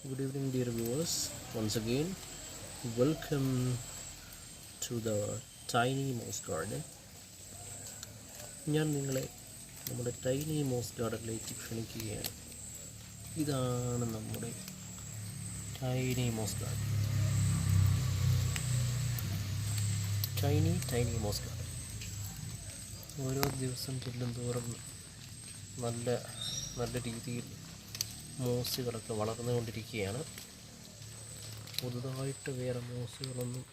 Good evening, dear viewers. Once again, welcome to the Tiny Mouse Garden. ഞാൻ നിങ്ങളെ നമ്മുടെ tiny MOS ഗാർഡനിലേക്ക് ക്ഷണിക്കുകയാണ് ഇതാണ് നമ്മുടെ tiny moss garden tiny tiny moss garden ഓരോ ദിവസം ചെല്ലും തോറും നല്ല നല്ല രീതിയിൽ മോസുകളൊക്കെ വളർന്നുകൊണ്ടിരിക്കുകയാണ്. പുതുതായിട്ട് വേറെ മോസുകളൊന്നും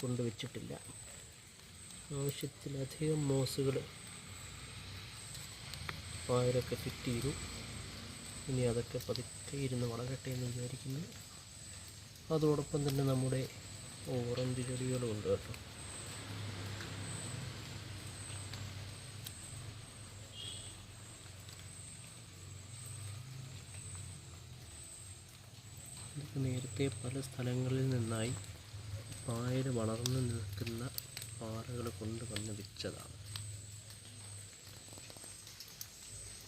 കൊണ്ടുവച്ചിട്ടില്ല. ആവശ്യത്തിലധികം മോസുകൾ പായലൊക്കെ ഫിറ്റ് ചെയ്തു ഇനി അതൊക്കെ പതുക്കെ ഇരുന്ന് വളരട്ടെ എന്ന് വിചാരിക്കുന്നു. അതോടൊപ്പം തന്നെ നമ്മുടെ ഓറഞ്ച് ചെടികളും ഉണ്ട് കേട്ടോ. നേരത്തെ പല സ്ഥലങ്ങളിൽ നിന്നായി പായൽ വളർന്നു നിൽക്കുന്ന പാറകൾ കൊണ്ടുവന്ന് വെച്ചതാണ്.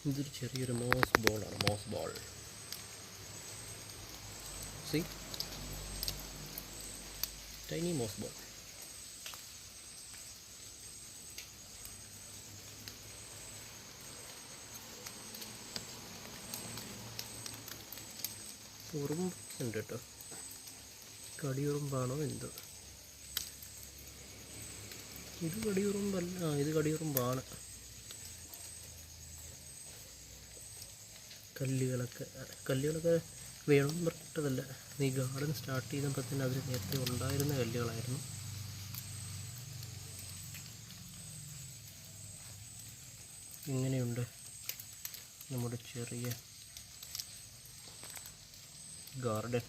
ഇതൊരു ചെറിയൊരു moss ബോളാണ് moss ball. See tiny moss ball. ഉറുമ്പുണ്ട് കേട്ടോ കടിയുറുമ്പാണോ എന്തോ? ഇത് കടിയുറുമ്പല്ല ആ ഇത് കടിയുറുമ്പാണ്. കല്ലുകളൊക്കെ കല്ലുകളൊക്കെ വേണമെന്ന് പറഞ്ഞിട്ടതല്ല. ഈ ഗാർഡൻ സ്റ്റാർട്ട് ചെയ്തപ്പോൾ തന്നെ അതിൽ നേരത്തെ ഉണ്ടായിരുന്ന കല്ലുകളായിരുന്നു. ഇങ്ങനെയുണ്ട് നമ്മുടെ ചെറിയ garden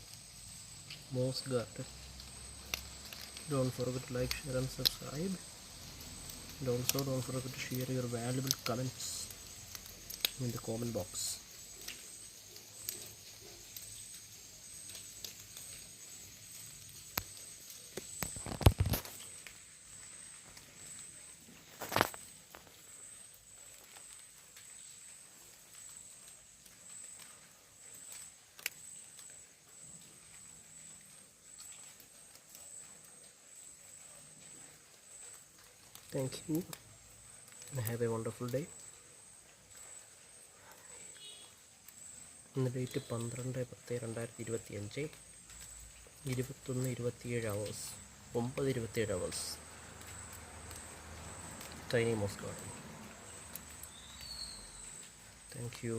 moss garden don't forget to like share and subscribe and also don't forget to share your valuable comments in the comment box thank you have a wonderful day ഇന്ന് date പന്ത്രണ്ട് പത്ത് രണ്ടായിരത്തി ഇരുപത്തി അഞ്ച് ഇരുപത്തൊന്ന് ഇരുപത്തിയേഴ് അവേഴ്സ് ഒമ്പത് ഇരുപത്തിയേഴ് hours tiny Moscow thank you